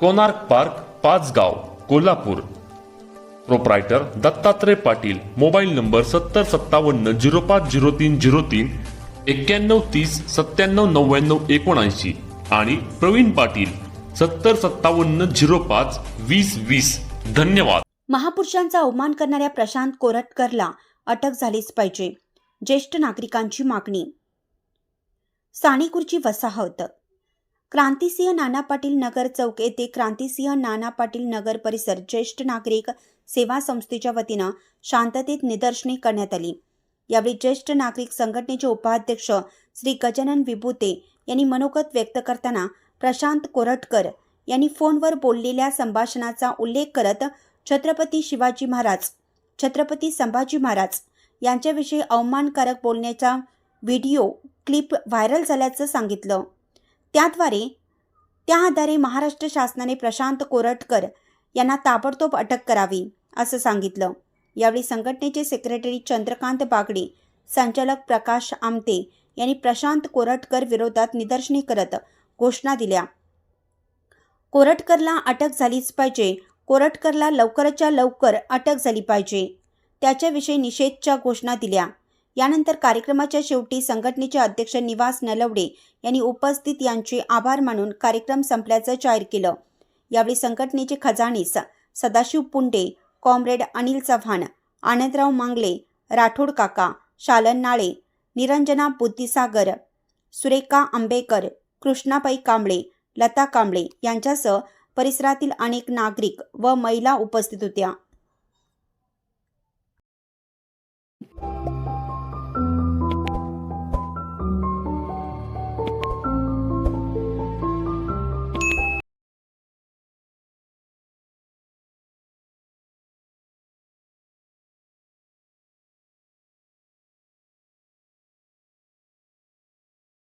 Konark park Pachgaon Kolhapur. Proprietor Dattatray Patil mobile number सत्तर सत्तावन्न zero पाच zero तीन झिरो तीन एक्क्याण्णव तीस सत्त्याण्णव नव्याण्णव एकोणऐंशी आणि प्रवीण पाटील सत्तर सत्तावन्न झिरो पाच वीस वीस. धन्यवाद. महापुरुषांचा अवमान करणाऱ्या प्रशांत कोरटकरला अटक झालीच पाहिजे. ज्येष्ठ नागरिकांची मागणी. साणेकुरची वसाहत. क्रांतिसिंह नाना पाटील नगर चौक येथे क्रांतिसिंह नाना पाटील नगर परिसर ज्येष्ठ नागरिक सेवा संस्थेच्या वतीनं शांततेत निदर्शने करण्यात आली. यावेळी ज्येष्ठ नागरिक संघटनेचे उपाध्यक्ष श्री गजानन विभूते यांनी मनोगत व्यक्त करताना प्रशांत कोरटकर यांनी फोनवर बोललेल्या संभाषणाचा उल्लेख करत छत्रपती शिवाजी महाराज छत्रपती संभाजी महाराज यांच्याविषयी अवमानकारक बोलण्याचा व्हिडिओ क्लिप व्हायरल झाल्याचं सांगितलं. त्याद्वारे त्या आधारे महाराष्ट्र शासनाने प्रशांत कोरटकर यांना ताबडतोब अटक करावी असं सांगितलं. यावेळी संघटनेचे सेक्रेटरी चंद्रकांत बागडे संचालक प्रकाश आमते यांनी प्रशांत कोरटकर विरोधात निदर्शने करत घोषणा दिल्या. कोरटकरला अटक झालीच पाहिजे. कोरटकरला लवकरच्या लवकर अटक झाली पाहिजे. त्याच्याविषयी निषेधच्या घोषणा दिल्या. यानंतर कार्यक्रमाच्या शेवटी संघटनेचे अध्यक्ष निवास नलवडे यांनी उपस्थित यांचे आभार मानून कार्यक्रम संपल्याचं जाहीर केलं. यावेळी संघटनेचे खजानीस सदाशिव पुंडे कॉम्रेड अनिल चव्हाण आनंदराव मांगले राठोड काका शालन नाळे निरंजना बुद्धिसागर सुरेखा आंबेकर कृष्णाबाई कांबळे लता कांबळे यांच्यासह परिसरातील अनेक नागरिक व महिला उपस्थित होत्या.